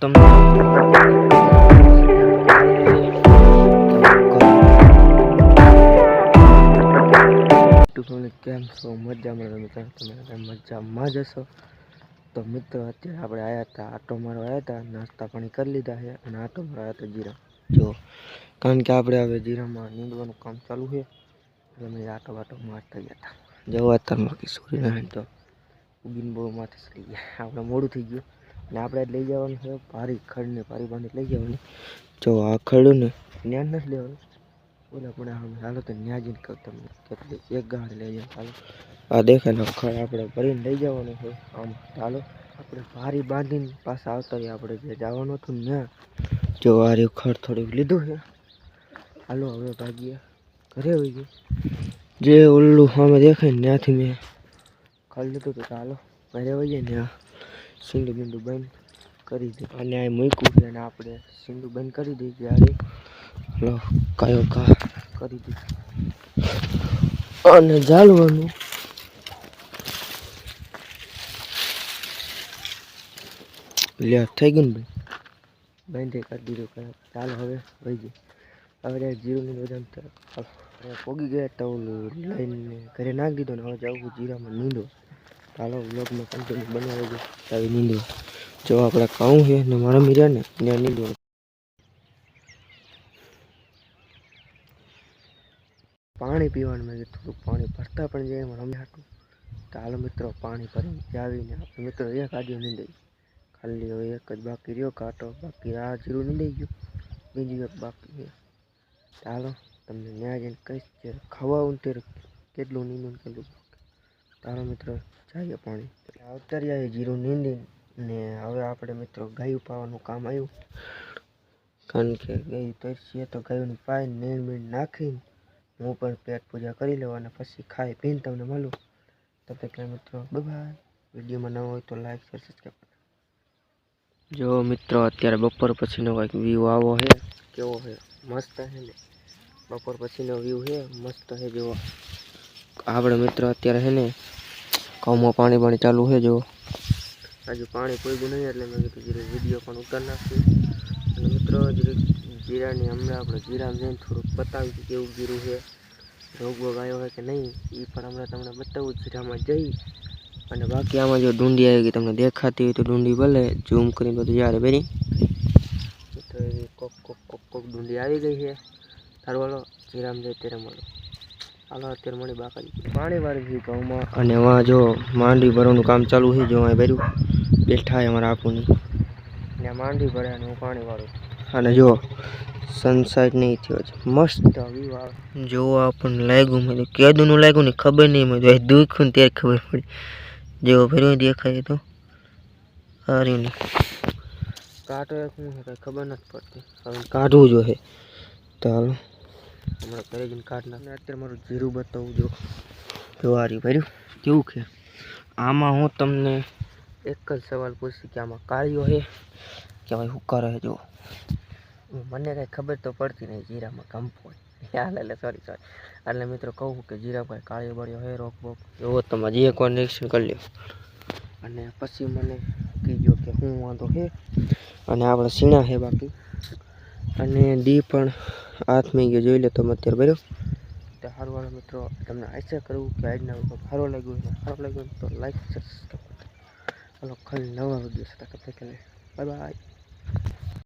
તમને તમને કેમ છો? મજામાં તમે તમે તમે મજામાં જ હશો? તો મિત્રો, અત્યારે આપણે આવ્યા હતા, આટો મારવા આવ્યા હતા, નાસ્તા પાણી કરી લીધા છે અને આટો મારવા આવ્યા હતા જીરા. જો, કારણ કે આપણે હવે જીરામાં નીંદવાનું કામ ચાલુ છે, એટલે અમે આટો બાટો મારતા ગયા હતા. જવા અત્યારમાં કે સૂર્યનારાયણ તો ઉગીને બહુ માથે ચડી ગયા. આપણે મોડું થઈ ગયું. અને આપણે લઈ જવાનું છે. ભારી ખડને ભારી બાંધી લઈ જવાની. જો આ ખડને ને જ્ઞાન નથી લેવાનું. બોલા પણ આમ હાલો તો ત્યાં જઈને કહું તમને. એક ગાડી લઈ જાય. હાલો. આ દેખાય ખડ આપણે ભરીને લઈ જવાનું છે. આમ ચાલો આપણે ભારી બાંધીને પાછા આવતા રહીએ આપણે જે જવાનું હતું ને ત્યાં. જો આ રહ્યું ખડ થોડુંક લીધું છે. હાલો, હવે ભાગીએ. ઘરે હોઈ ગયું જે ઓલું સામે દેખાય ને ત્યાંથી મેં ખડ લીધું તો ચાલો ઘરે હોઈએ ને સીંડું બીંડું બંધ કરી દે. અને આ મૂક્યું છે અને આપણે સીંડું બંધ કરી દઈએ ત્યારે લો, કયો કા કરી દીધું અને જાળવાનું લે થઈ ગયું ભાઈ? બંધ કરી દીધું ચાલો હવે, વહી જાય હવે જીરુની તરફ. પોગી ગયા, તો લઈને ઘરે નાખી દીધો ને હવે જવું જીરામાં નીંદો. ચાલો બ્લોગમાં કન્ટિન્યુ બનાવી દો આવી નીંદો. જો આપણે કહું છે, ને મારા મીરા ને ત્યાં નીંદો. પાણી પીવાનું મેં થોડુંક પાણી ભરતા પણ જાય એમાં રમે હતું ચાલો મિત્રો, પાણી ભરીને આવીને આપણે મિત્રો એક આજે નીંદાઈ ખાલી હવે એક જ બાકી રહ્યો, કાંટો બાકી આ જીરું નીંદાઈ ગયું. બીજું એક બાકી ચાલો, તમને ન્યાય જઈને કહીશ ત્યારે ખવાવું ત્યારે કેટલું નીંદું કેટલું તારો મિત્રો જઈએ પાણી. અવતરી આવી જીરું નીંદી ને હવે આપણે મિત્રો ગાયું પાવાનું કામ આવ્યું. કારણ કે ગાયું તરસીએ તો ગાયું પાય નીણ મીણ નાખીને હું પણ પેટ પૂજા કરી લઉં અને પછી ખાઈ પીને તમને મળું. તો કે મિત્રો બાય વિડીયોમાં ન હોય તો લાઈક શેર સબસ્ક્રાઈબ જો મિત્રો, અત્યારે બપોર પછીનો કંઈક વ્યૂ આવો છે કેવો છે મસ્ત છે ને? બપોર પછીનો વ્યૂ છે મસ્ત છે જેવો. આપણે મિત્રો અત્યારે છે ને કૌમાં પાણી પાણી ચાલુ છે, જો. હજુ પાણી કોઈ નહીં, એટલે મેં કીધું જીરે વીડિયો પણ ઉતાર નાખ્યું અને મિત્રો, જીરે જીરાની હમણાં આપણે જીરામાં જઈને થોડુંક બતાવ્યું કે કેવું જીરું છે રોગ બોગ આવ્યો હોય કે નહીં. એ પણ હમણાં તમને બતાવું જીરામાં જઈ અને બાકી આમાં જો ડુંડી આવી ગઈ, તમને દેખાતી હોય તો ડુંડી ભલે, ઝૂમ કરીને બધું જ્યારે બેરી તો એ કોક કોક કોક કોક ડુંડી આવી ગઈ છે. તારું હાલો, જીરામાં જાય ત્યારે મળો. હાલો અત્યારે મળી બાકાજી. પાણી વાળી છે ઘઉંમાં અને વાં જો માંડવી ભરવાનું કામ ચાલુ છે જો અહીં ભર્યું બેઠા અમારા આપુની ને આ માંડવી ભરે અને હું પાણી વાળું. અને જો સનસાઇટ નહીં થયો છે. મસ્ત. જો આપણને લાગ્યું મને કેદુનું લાગ્યું ને ખબર નહીં મેં દુખ્યું ને ત્યારે ખબર પડી. જેવો ભર્યો દેખાય તો. સારું નહીં કાંટો એક શું છે ખબર નથી પડતી. હવે કાઢવું જોઈએ. તો હાલો. હમણાં જઈને કાઢ નાખ. અત્યારે મારું જીરું બતાવું, જો. જવારી ભર્યું. કેવું છે? આમાં હું તમને એક જ સવાલ પૂછી કે આમાં કાળિયો છે? કે ભાઈ હુકાર હે જો મને કાંઈ ખબર તો પડતી નહીં જીરામાં કંપો હાલ એટલે સોરી સોરી એટલે મિત્રો કહું કે જીરા ભાઈ કાળીઓ બાળીઓ હે રોક બોક. એવો તમે જે વાર નિરીક્ષણ કરી લ્યો. અને પછી મને કીજો કે શું વાંધો છે. અને આપણે સીણા હે બાકી. અને દી પણ હાથમાં ગયો જોઈ લે તો અત્યારે, બરાબર? તો સારું વાળો મિત્રો, તમને આશા કરવું કે આજના વીડિયો સારો લાગ્યો હોય સારો લાગ્યો તો લાઈક સબસ્ક્રાઈબ ચાલો ખાલી નવા વીડિયો સાથે બાય બાય